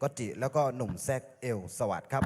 ก็จิ แล้วก็หนุ่มแซกเอลสวัสดครับ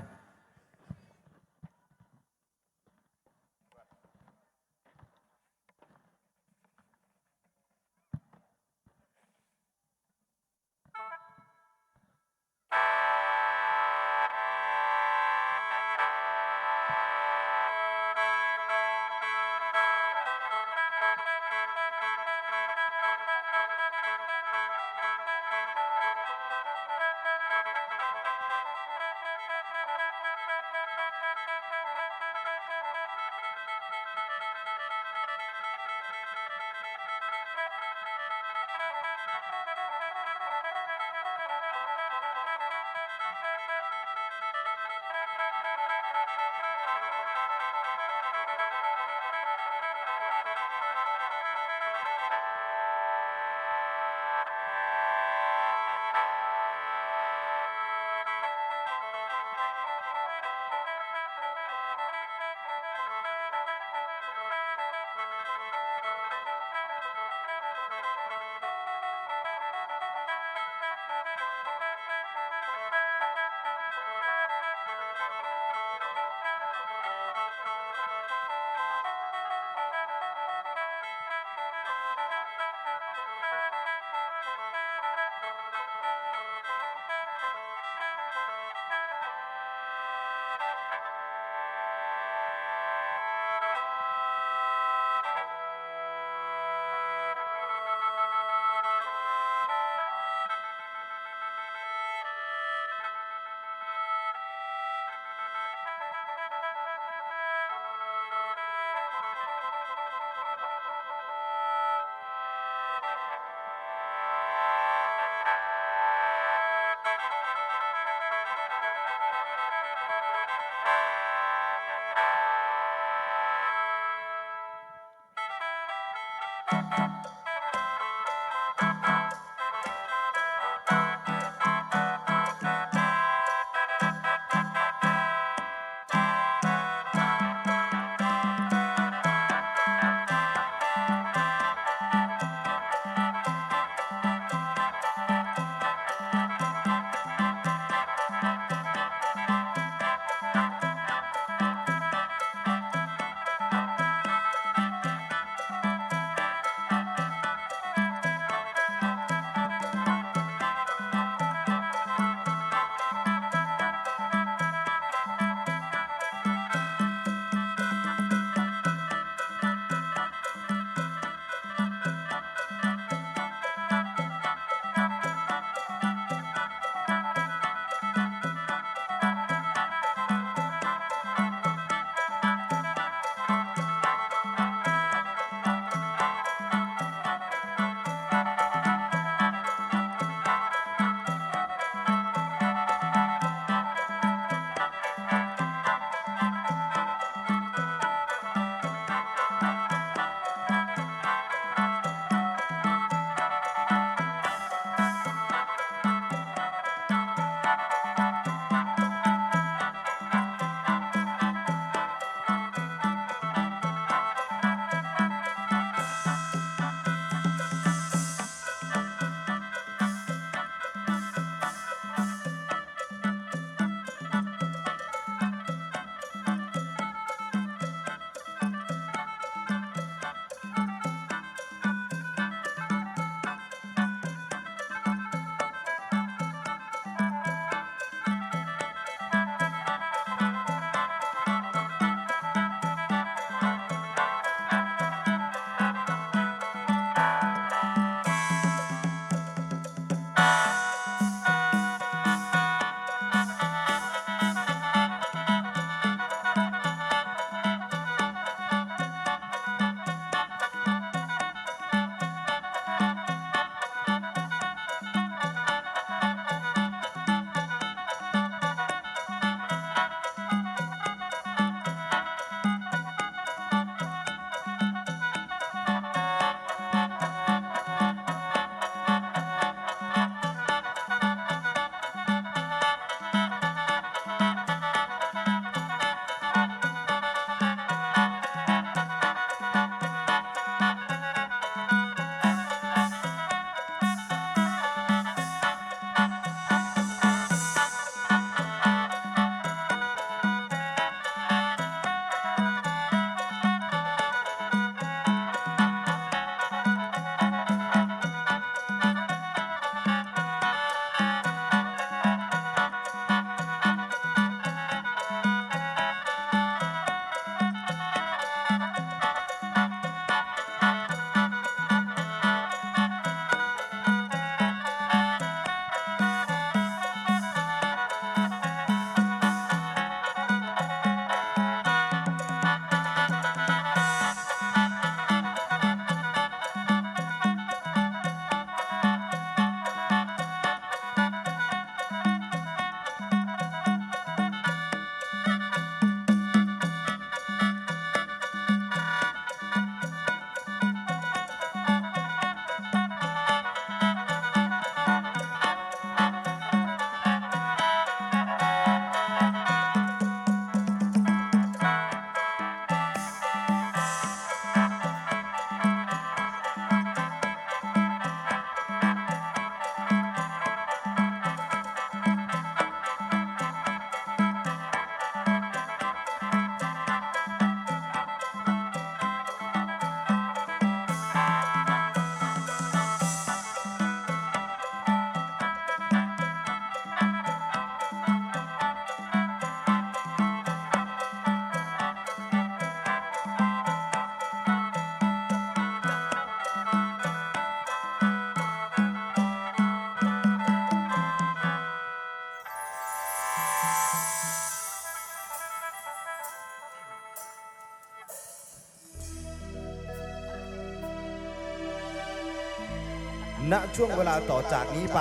ณช่วงเวลาต่อจากนี้ไป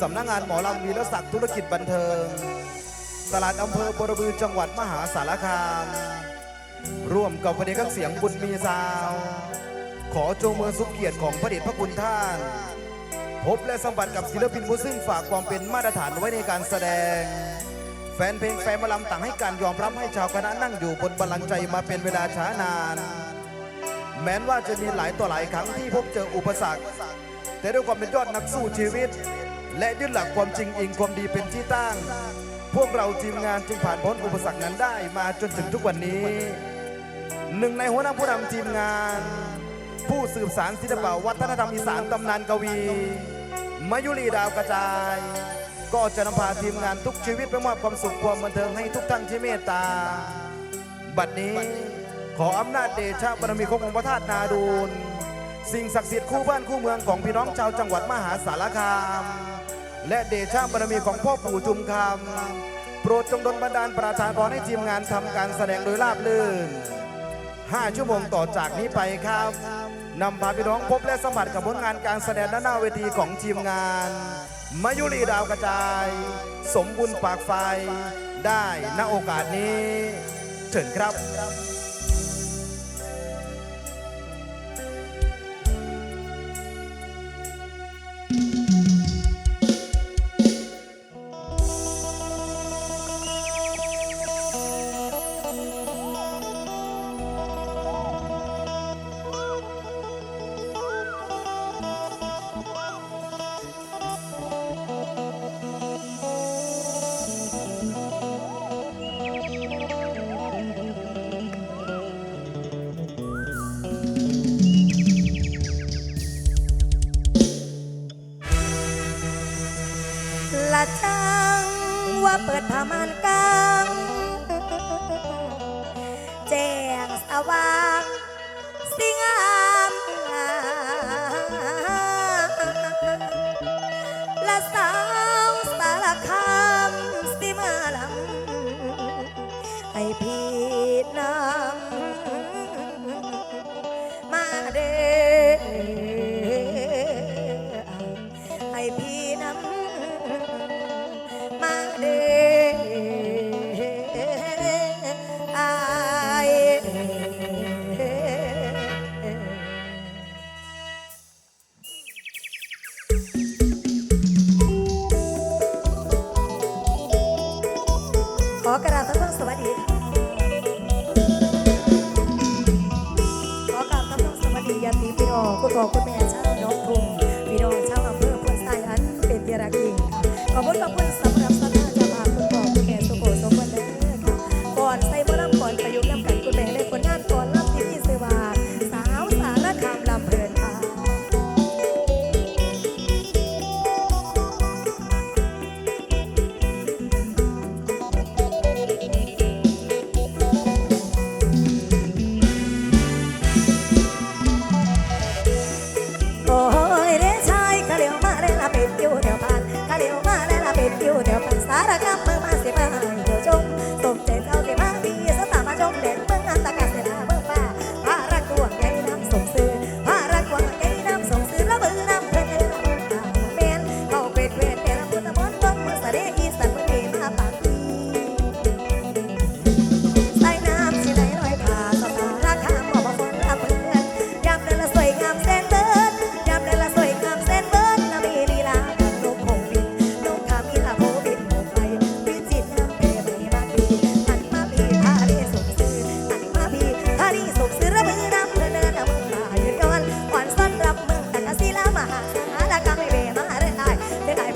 สำนักงานหมอลำวีรศักดิ์ธุรกิจบันเทิง ตลาดอำเภอบรบือจังหวัดมหาสารคาม ร่วมกับประเด็นเสียงบุญมีซาว ขอจงมือสุขเกียรติของพระเดชพระคุณท่าน พบและสัมผัสกับศิลปินผู้ซึ่งฝากความเป็นมาตรฐานไว้ในการแสดง แฟนเพลงแฟนหมอลำต่างให้การยอมรับให้ชาวคณะนั่งอยู่บนบัลลังก์ใจมาเป็นเวลาช้านาน แม้นว่าจะมีหลายต่อหลายครั้งที่พบเจออุปสรรค แต่ด้วยความเป็นยอดนักสู้ชีวิต และยึดหลักความจริงอิงความดีเป็นที่ตั้ง พวกเราทีมงานจึงผ่านพ้นอุปสรรคนั้นได้มาจนถึงทุกวันนี้ หนึ่งในหัวหน้าผู้นำทีมงาน ผู้สืบสารศิลปวัฒนธรรมอีสานตำนานกวี มายุรีดาวกระจาย ก็จะนำพาทีมงานทุกชีวิตไปมอบความสุขความบันเทิงให้ทุกท่านที่เมตตา บัดนี้ ออำนาจเดชะบารมีขององค์พระธาตุนาดูล สิ่งศักดิ์สิทธิ์คู่บ้านคู่เมืองของพี่น้องชาวจังหวัดมหาสารคาม และเดชะบารมีของพ่อปู่จุมคำโปรดจงดลบันดาลประทานพรให้ทีมงานทำการแสดงโดยราบลื่น 5 ชั่วโมงต่อจากนี้ไปครับนำพาพี่น้องพบและสมผัสกับผลงานการแสดงด้านหน้าเวทีของทีมงานมายุรีดาวกระจาย สมบุญปากไฟ ได้ณโอกาสนี้ เชิญครับ ลำ